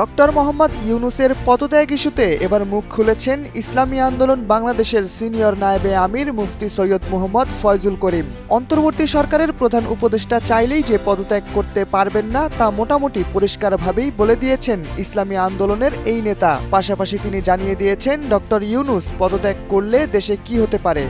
Doctor Mohammad ইউনুসের পদত্যাগ ইস্যুতে এবার মুখ খুলেছেন ইসলামী আন্দোলন বাংলাদেশের সিনিয়র নায়েবে আমির মুফতি সৈয়দ মোহাম্মদ ফয়জুল করিম। অন্তর্বর্তী সরকারের প্রধান উপদেষ্টা চাইলেই যে পদত্যাগ করতে পারবেন না, তা মোটামুটি পরিষ্কারভাবেই বলে দিয়েছেন ইসলামী আন্দোলনের এই নেতা। পাশাপাশি তিনি জানিয়ে দিয়েছেন, ডক্টর ইউনুস, পদত্যাগ করলে দেশে কি হতে পারে?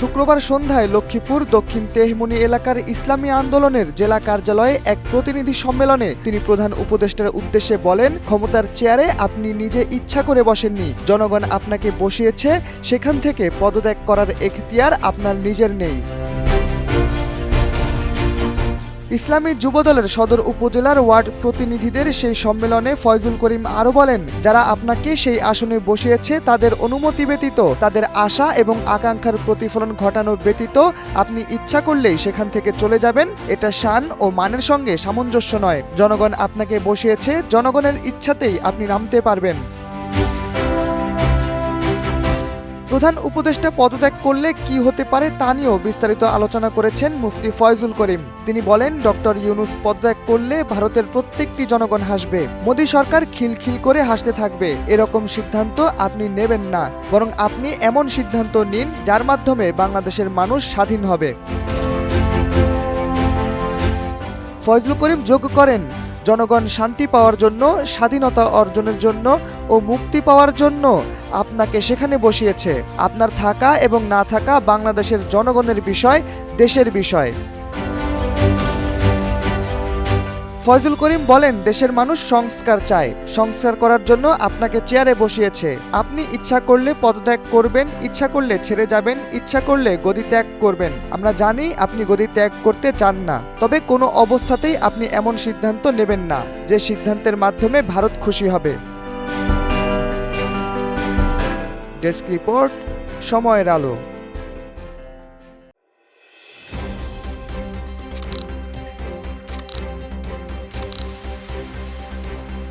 শুক্রবার সন্ধ্যায় লক্ষ্মীপুর দক্ষিণ তেহমনি এলাকার ইসলামী আন্দোলনের জেলা কার্যালয়ে এক প্রতিনিধি সম্মেলনে তিনি প্রধান উপদেষ্টার উদ্দেশ্যে বলেন, ক্ষমতার চেয়ারে আপনি নিজে ইচ্ছা করে বসেননি। জনগণ আপনাকে বসিয়েছে, সেখান থেকে পদত্যাগ করার এখতিয়ার আপনার নিজের নেই। ইসলামী যুবদলের সদর উপজেলার ওয়ার্ড প্রতিনিধিদের সেই সম্মেলনে ফয়জুল করিম আরও বলেন, যারা আপনাকে সেই আসনে বসিয়েছে তাদের অনুমতি ব্যতীত, তাদের আশা এবং আকাঙ্ক্ষার প্রতিফলন ঘটানো ব্যতীত আপনি ইচ্ছা করলেই সেখান থেকে চলে যাবেন। এটা শান ও মানের সঙ্গে সামঞ্জস্য নয়। জনগণ আপনাকে বসিয়েছে, জনগণের ইচ্ছাতেই আপনি নামতে পারবেন। প্রধান উপদেষ্টা পদত্যাগ করলে কি হতে পারে তা নিয়েও বিস্তারিত আলোচনা করেছেন মুফতি ফয়জুল করিম। তিনি বলেন, ডক্টর ইউনুস পদত্যাগ করলে ভারতের প্রত্যেকটি জনগণ হাসবে। মোদী সরকার খিলখিল করে হাসতে থাকবে। এরকম সিদ্ধান্ত আপনি নেবেন না। বরং আপনি এমন সিদ্ধান্ত নিন যার মাধ্যমে বাংলাদেশের মানুষ স্বাধীন হবে। ফয়জুল করিম যোগ করেন। জনগণ শান্তি পাওয়ার জন্য, স্বাধীনতা অর্জনের জন্য ও মুক্তি পাওয়ার জন্য আপনাকে সেখানে বসিয়েছে। আপনার থাকা এবং না থাকা বাংলাদেশের জনগণের বিষয়, দেশের বিষয়। ফয়জুল করিম বলেন, দেশের মানুষ সংস্কার চায়। সংস্কার করার জন্য আপনাকে চেয়ারে বসিয়েছে। আপনি ইচ্ছা করলে পদত্যাগ করবেন, ইচ্ছা করলে ছেড়ে যাবেন, ইচ্ছা করলে গদি ত্যাগ করবেন। আমরা জানি আপনি গদি ত্যাগ করতে চান না। তবে কোনো অবস্থাতেই আপনি এমন সিদ্ধান্ত নেবেন না, যে সিদ্ধান্তের মাধ্যমে ভারত খুশি হবে। ডেস্ক রিপোর্ট, সময়ের আলো।